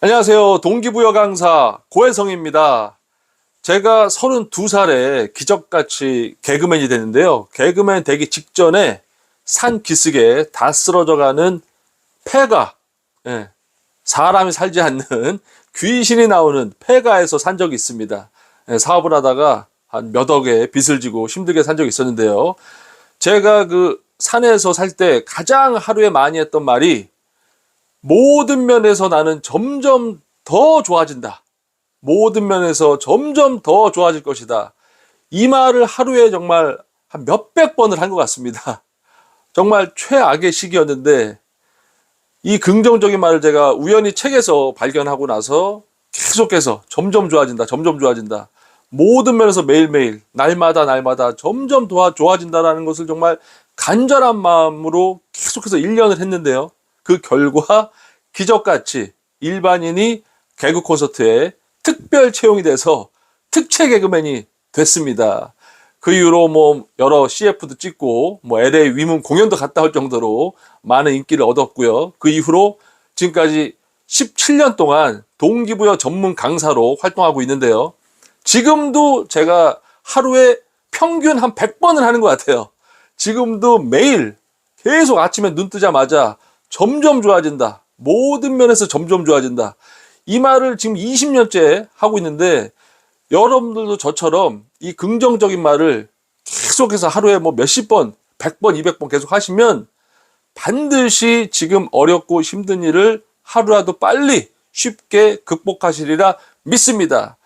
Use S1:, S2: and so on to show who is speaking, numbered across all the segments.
S1: 안녕하세요. 동기부여 강사 고혜성입니다. 제가 32살에 기적같이 개그맨이 됐는데요. 개그맨 되기 직전에 산 기슭에 다 쓰러져 가는 폐가, 예, 사람이 살지 않는 귀신이 나오는 폐가에서 산 적이 있습니다. 예, 사업을 하다가 한 몇 억의 빚을 지고 힘들게 산 적이 있었는데요. 제가 그 산에서 살 때 가장 하루에 많이 했던 말이 모든 면에서 나는 점점 더 좋아진다. 모든 면에서 점점 더 좋아질 것이다. 이 말을 하루에 정말 한 몇백 번을 한 것 같습니다. 정말 최악의 시기였는데 이 긍정적인 말을 제가 우연히 책에서 발견하고 나서 계속해서 점점 좋아진다, 점점 좋아진다. 모든 면에서 매일매일, 날마다 날마다 점점 더 좋아진다라는 것을 정말 간절한 마음으로 계속해서 1년을 했는데요. 그 결과 기적같이 일반인이 개그 콘서트에 특별 채용이 돼서 특채 개그맨이 됐습니다. 그 이후로 뭐 여러 CF도 찍고 뭐 LA 위문 공연도 갔다 올 정도로 많은 인기를 얻었고요. 그 이후로 지금까지 17년 동안 동기부여 전문 강사로 활동하고 있는데요. 지금도 제가 하루에 평균 한 100번을 하는 것 같아요. 지금도 매일 계속 아침에 눈 뜨자마자 점점 좋아진다. 모든 면에서 점점 좋아진다. 이 말을 지금 20년째 하고 있는데 여러분들도 저처럼 이 긍정적인 말을 계속해서 하루에 뭐 몇십 번, 100번, 200번 계속 하시면 반드시 지금 어렵고 힘든 일을 하루라도 빨리 쉽게 극복하시리라 믿습니다.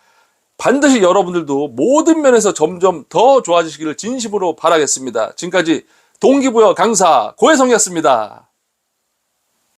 S1: 반드시 여러분들도 모든 면에서 점점 더 좋아지시기를 진심으로 바라겠습니다. 지금까지 동기부여 강사 고혜성이었습니다.